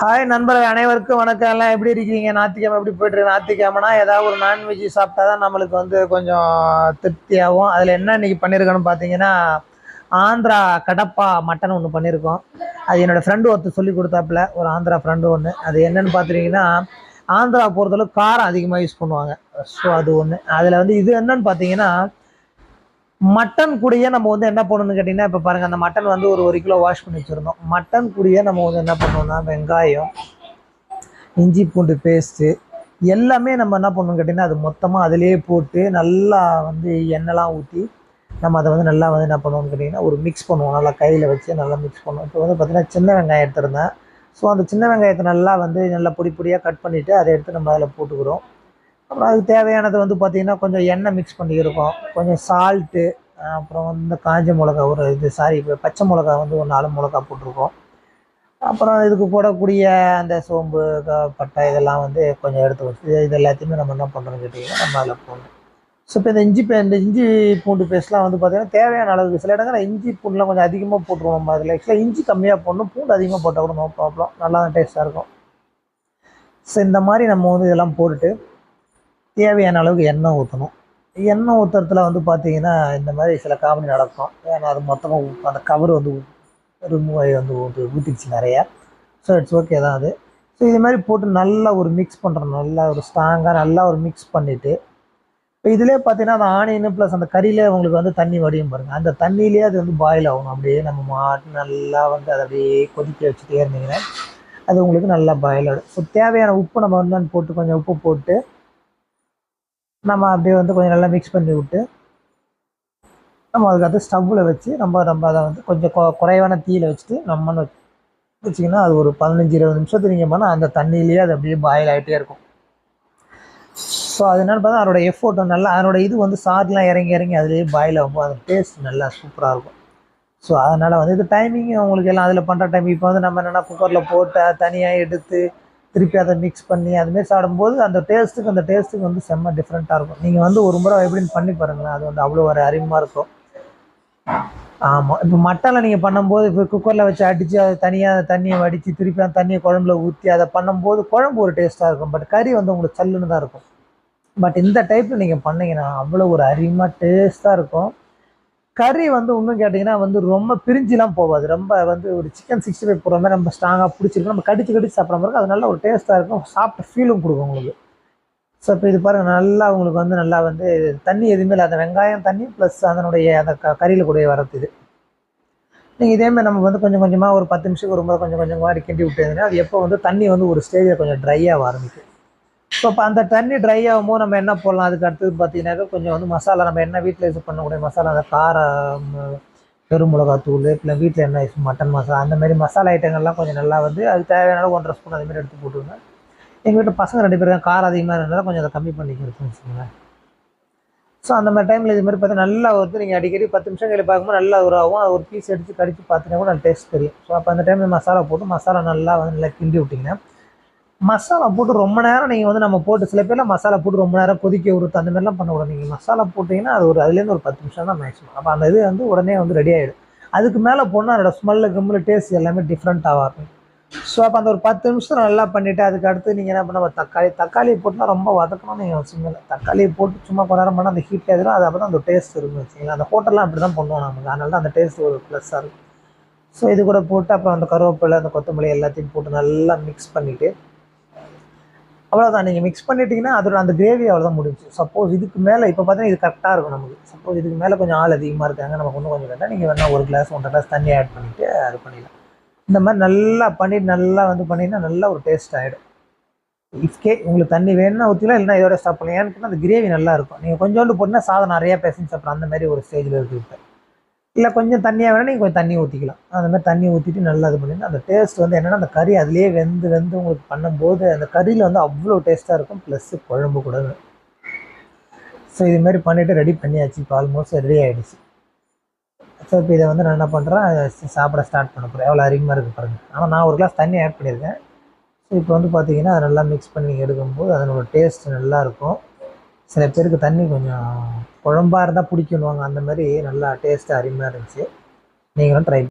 Hi நண்பர்கள் அனைவருக்கும் வணக்கம். எல்லாம் எப்படி இருக்கீங்க? ஞாத்திக்கிழமை எப்படி போயிட்டு இருக்கு ஞாத்திக்கிழமைனா ஏதாவது ஒரு நான்வெஜ் சாப்பிட்டா தான் நம்மளுக்கு வந்து கொஞ்சம் திருப்தியாகும். அதில் என்ன இன்னைக்கு பண்ணியிருக்கோன்னு பார்த்தீங்கன்னா ஆந்திரா கடப்பா மட்டன் ஒன்று பண்ணியிருக்கோம் அது என்னோடய ஃப்ரெண்டு ஒருத்தர் சொல்லி கொடுத்தாப்புல ஒரு ஆந்திரா ஃப்ரெண்டு ஒன்று அது என்னென்னு பார்த்துட்டிங்கன்னா ஆந்திரா பொறுத்தளவு காரம் அதிகமாக யூஸ் பண்ணுவாங்க. ஸோ அது ஒன்று அதில் வந்து இது என்னன்னு பார்த்தீங்கன்னா மட்டன் குடியை நம்ம வந்து என்ன பண்ணணும்னு கேட்டிங்கன்னா இப்போ பாருங்கள் அந்த மட்டன் வந்து ஒரு ஒரு கிலோ வாஷ் பண்ணி வச்சுருந்தோம். மட்டன் குடியை நம்ம வந்து என்ன பண்ணணும்னா வெங்காயம் இஞ்சி பூண்டு பேஸ்ட்டு எல்லாமே நம்ம என்ன பண்ணணும்னு கேட்டிங்கன்னா அது மொத்தமாக அதிலே போட்டு நல்லா வந்து எண்ணெய்லாம் ஊற்றி நம்ம அதை வந்து நல்லா வந்து என்ன பண்ணுவோம்னு கேட்டிங்கன்னா ஒரு மிக்ஸ் பண்ணுவோம். நல்லா கையில் வச்சு நல்லா மிக்ஸ் பண்ணுவோம். இப்போ வந்து பார்த்திங்கன்னா சின்ன வெங்காயம் எடுத்துருந்தேன். ஸோ அந்த சின்ன வெங்காயத்தை நல்லா வந்து நல்லா பொடி பொடியாக கட் பண்ணிவிட்டு அதை எடுத்து நம்ம அதில் போட்டுக்கிறோம். அப்புறம் அதுக்கு தேவையானது வந்து பார்த்திங்கன்னா கொஞ்சம் எண்ணெய் மிக்ஸ் பண்ணியிருக்கோம் கொஞ்சம் சால்ட்டு அப்புறம் வந்து காஞ்ச மிளகா ஒரு இது சாரி இப்போ பச்சை மிளகா வந்து ஒரு நாலு மிளகா போட்டிருக்கோம். அப்புறம் இதுக்கு போடக்கூடிய அந்த சோம்பு க- பட்டை இதெல்லாம் வந்து கொஞ்சம் எடுத்து வச்சு இது- எல்லாத்தையுமே நம்ம என்ன பண்ணுறோம்னு கேட்டிங்கன்னா நம்ம அதில் போடணும். ஸோ இப்போ இந்த இஞ்சி இந்த இஞ்சி பூண்டு பேஸ்ட்லாம் வந்து பார்த்திங்கன்னா தேவையான அளவுக்கு சில இடங்களில் இஞ்சி பூண்டுலாம் கொஞ்சம் அதிகமாக போட்டுருவோம் நம்ம அதில். ஆக்சுவலாக இஞ்சி கம்மியாக போடணும் பூண்டு அதிகமாக போட்டால் கூட நோ ப்ராப்ளம் நல்லா டேஸ்ட்டாக இருக்கும். ஸோ இந்த மாதிரி நம்ம வந்து இதெல்லாம் போட்டுட்டு தேவையான அளவுக்கு எண்ணெய் ஊற்றணும் எண்ணெய் ஊற்றுறதுல வந்து பார்த்தீங்கன்னா இந்த மாதிரி சில காமெடி நடக்கும். ஏன்னா அது மொத்தமாக அந்த கவர் வந்து ரிமூவ் ஆகி வந்து ஊற்றி ஊற்றிடுச்சு நிறையா. ஸோ இட்ஸ் ஓகே தான் அது. ஸோ இது மாதிரி போட்டு நல்லா ஒரு மிக்ஸ் பண்ணுறோம் நல்லா ஒரு ஸ்ட்ராங்காக நல்லா ஒரு மிக்ஸ் பண்ணிவிட்டு இப்போ இதிலே பார்த்தீங்கன்னா அந்த ஆனியன் ப்ளஸ் அந்த கறியிலே உங்களுக்கு வந்து தண்ணி வடியும் பாருங்கள் அந்த தண்ணியிலே அது வந்து பாயில் ஆகணும். அப்படியே நம்ம மாட்டு நல்லா வந்து அதை அப்படியே கொதிக்க வச்சுட்டே இருந்தீங்கன்னா அது உங்களுக்கு நல்லா பாயில் ஆகிடும் ஸோ தேவையான உப்பு நம்ம வந்து போட்டு கொஞ்சம் உப்பு போட்டு நம்ம அப்படியே வந்து கொஞ்சம் நல்லா மிக்ஸ் பண்ணி விட்டு நம்ம அதுக்கடுத்து ஸ்டவ்வில் வச்சு நம்ம நம்ம அதை வந்து கொஞ்சம் கொ குறைவான தீயில் வச்சுட்டு நம்மன்னு வச்சு வச்சிங்கன்னா அது ஒரு பதினஞ்சு இருபது நிமிஷத்துக்கு நீங்கள் பண்ணால் அந்த தண்ணியிலேயே அது அப்படியே பாயில் ஆகிட்டே இருக்கும். ஸோ அதனால பார்த்தா அதோட எஃபோர்ட் நல்லா அதனோட இது வந்து சார்லாம் இறங்கி இறங்கி அதுலேயே பாயில் ஆகும் அது டேஸ்ட் நல்லா சூப்பராக இருக்கும். ஸோ அதனால் வந்து இது டைமிங் உங்களுக்கு எல்லாம் அதில் பண்ணுற டைம் இப்போ வந்து நம்ம என்னென்னா குக்கரில் போட்டு தனியாக எடுத்து திருப்பி அதை மிக்ஸ் பண்ணி அதுமாரி சாப்பிடும்போது அந்த டேஸ்ட்டுக்கு அந்த டேஸ்ட்டுக்கு வந்து செம்ம டிஃப்ரெண்ட்டாக இருக்கும். நீங்கள் வந்து ஒரு முறை எப்படின்னு பண்ணி பாருங்களேன் அது வந்து அவ்வளோ ஒரு அருமையாக இருக்கும். ஆமாம் இப்போ மட்டனில் நீங்கள் பண்ணும்போது இப்போ குக்கரில் வச்சு அடித்து அதை தனியாக தண்ணியை வடித்து திருப்பி அந்த தண்ணியை குழம்புல ஊற்றி அதை பண்ணும்போது குழம்பு ஒரு டேஸ்ட்டாக இருக்கும். பட் கறி வந்து உங்களுக்கு சல்லுன்னு தான் இருக்கும். பட் இந்த டைப்பில் நீங்கள் பண்ணீங்கன்னா அவ்வளோ ஒரு அருமையாக டேஸ்ட்டாக இருக்கும். கறி வந்து இன்னும் கேட்டிங்கன்னா வந்து ரொம்ப பிரிஞ்சுலாம் போகாது. ரொம்ப வந்து ஒரு சிக்கன் சிக்ஸ்டி ஃபைவ் போடுற மாதிரி நம்ம ஸ்ட்ராங்காக பிடிச்சிருக்கும். நம்ம கடிச்சு கடிச்சு சாப்பிட்ற மாதிரி அது நல்ல ஒரு டேஸ்ட்டாக இருக்கும். சாப்பிட்ட ஃபீலும் கொடுக்கும் உங்களுக்கு. ஸோ இப்போ இது பாருங்கள் நல்லா உங்களுக்கு வந்து நல்லா வந்து தண்ணி எதுவுமே இல்லை அந்த வெங்காயம் தண்ணி ப்ளஸ் அதனுடைய அந்த க கறியில் கூட வரது இது. நீங்கள் இதேமாதிரி நம்ம வந்து கொஞ்சம் கொஞ்சமாக ஒரு பத்து நிமிஷத்துக்கு ஒரு முறை கொஞ்சம் கொஞ்சமாக கிண்டி விட்டதுன்னா அது எப்போ வந்து தண்ணி வந்து ஒரு ஸ்டேஜில் கொஞ்சம் ட்ரை ஆக ஆரம்பிக்கும். ஸோ இப்போ அந்த தண்ணி ட்ரை ஆகும்போது நம்ம என்ன போடலாம்? அதுக்கு அடுத்தது பார்த்தீங்கன்னாக்கா கொஞ்சம் வந்து மசாலா நம்ம என்ன வீட்டில் யூஸ் பண்ணக்கூடிய மசாலா? அந்த காரம் பெருமிளகாத்தூள் இல்லை வீட்டில் என்ன யூஸ் மட்டன் மசாலா? அந்த மாதிரி மசாலா ஐட்டங்கள்லாம் கொஞ்சம் நல்லா வந்து அது தேவையான ஒன்றரை ஸ்பூன் அதுமாரி எடுத்து போட்டுருங்க. எங்கள் வீட்டில் பசங்க ரெண்டு பேரும் காரம் அதிகமாக இருந்தாலும் கொஞ்சம் அதை கம்மி பண்ணிக்கிறதுன்னு வச்சுக்கோங்களேன். ஸோ அந்த மாதிரி டைமில் இது மாதிரி பார்த்தா நல்லா வந்து நீங்கள் அடிக்கடி பத்து நிமிஷம் கழிவு பார்க்கும்போது நல்லா ஒரு ஆகும் அது ஒரு பீஸ் எடுத்து கடிச்சு பார்த்தீங்கன்னா கூட டேஸ்ட் தெரியும். ஸோ அப்போ அந்த டைமில் மசாலா போட்டு மசாலா நல்லா வந்து நல்லா கிண்டி விட்டிங்கன்னா மசாலா போட்டு ரொம்ப நேரம் நீங்கள் வந்து நம்ம போட்டு சில பேர்லாம் மசாலா போட்டு ரொம்ப நேரம் கொதிக்க விடுத்து அந்த மாதிரிலாம் பண்ணக்கூடாது நீங்கள் மசாலா போட்டிங்கன்னா அது ஒரு அதுலேருந்து ஒரு பத்து நிமிஷம் தான் மேக்ஸிமம் அப்போ அந்த இது வந்து உடனே வந்து ரெடி ஆகிடும் அதுக்கு மேலே போனால் அதோட ஸ்மெல்லு கம்மில் டேஸ்ட் எல்லாமே டிஃப்ரெண்ட்டாக இருக்கும் ஸோ அப்போ அந்த ஒரு பத்து நிமிஷம் நல்லா பண்ணிவிட்டு அதுக்கு அடுத்து நீங்கள் என்ன பண்ண தக்காளி தக்காளி போட்டுனா ரொம்ப வதக்கணும்னு நீங்கள் அவசியம் இல்லை. தக்காளியை போட்டு சும்மா கொஞ்ச நேரம் பண்ணால் அந்த ஹீட் ஆகிடும் அது அப்போ தான் அந்த டேஸ்ட் இருக்கும் வச்சுங்களா அந்த ஹோட்டல்லாம் அப்படி தான் பண்ணுவோம் நமக்கு அதனால தான் அந்த டேஸ்ட் ஒரு ப்ளஸ்ஸாக இருக்கும். ஸோ இது கூட போட்டு அப்புறம் அந்த கருவேப்பிலை அந்த கொத்தமல்லி எல்லாத்தையும் போட்டு நல்லா மிக்ஸ் பண்ணிவிட்டு அவ்வளோதான் நீங்கள் மிக்ஸ் பண்ணிட்டீங்கன்னா அதோட அந்த கிரேவி அவ்வளோதான் முடிஞ்சு சப்போஸ் இதுக்கு மேலே இப்போ பார்த்தீங்கன்னா இது கரெக்டாக இருக்கும் நமக்கு. சப்போஸ் இதுக்கு மேலே கொஞ்சம் ஆள் அதிகமாக இருக்காங்க நமக்கு இன்னும் கொஞ்சம் வேண்டாம். நீங்கள் வேணால் ஒரு கிளாஸ் ஒன்றரை கிளாஸ் தண்ணி ஆட் பண்ணிவிட்டு அது பண்ணிடலாம். இந்த மாதிரி நல்லா பண்ணிட்டு நல்லா வந்து பண்ணிங்கன்னா நல்லா ஒரு டேஸ்ட் ஆகிடும் இஃப்கே உங்களுக்கு தண்ணி வேணும்னா ஊற்றிலாம் இல்லைனா இதோட ஸ்டாப் பண்ணலாம். ஏன்னு அந்த கிரேவி நல்லா இருக்கும். நீங்கள் கொஞ்சோண்டு போட்டிங்கன்னா சாதம் நிறையா பேசஞ்சு சாப்பிட்றோம் அந்த மாதிரி ஒரு ஸ்டேஜில் இருக்குது இப்போ இல்லை கொஞ்சம் தண்ணியாக வேணால் நீங்கள் கொஞ்சம் தண்ணி ஊற்றிக்கலாம் அந்த மாதிரி தண்ணி ஊற்றிட்டு நல்லா இது பண்ணிங்கன்னா அந்த டேஸ்ட் வந்து என்னென்னா அந்த கறி அதிலேயே வெந்து வெந்து உங்களுக்கு பண்ணும்போது அந்த கறியில் வந்து அவ்வளோ டேஸ்ட்டாக இருக்கும். ப்ளஸ்ஸு குழம்பு கூட. ஸோ இது மாதிரி பண்ணிவிட்டு ரெடி பண்ணியாச்சு. இப்போ ஆல்மோஸ்ட் ரெடி ஆகிடுச்சு ஸோ இப்போ இதை வந்து நான் என்ன பண்ணுறேன் சாப்பிட ஸ்டார்ட் பண்ண போகிறேன் எவ்வளோ அதிகமாக இருக்குது பாருங்கள் ஆனால் நான் ஒரு கிளாஸ் தண்ணி ஆட் பண்ணியிருக்கேன். ஸோ இப்போ வந்து பார்த்திங்கன்னா அதை நல்லா மிக்ஸ் பண்ணி எடுக்கும்போது அதனோட டேஸ்ட் நல்லாயிருக்கும் சில பேருக்கு தண்ணி கொஞ்சம் குழம்பா இருந்தால் பிடிக்கணுவாங்க அந்த மாதிரி நல்லா டேஸ்ட்டு அருமையாக இருந்துச்சு. நீங்களும் ட்ரை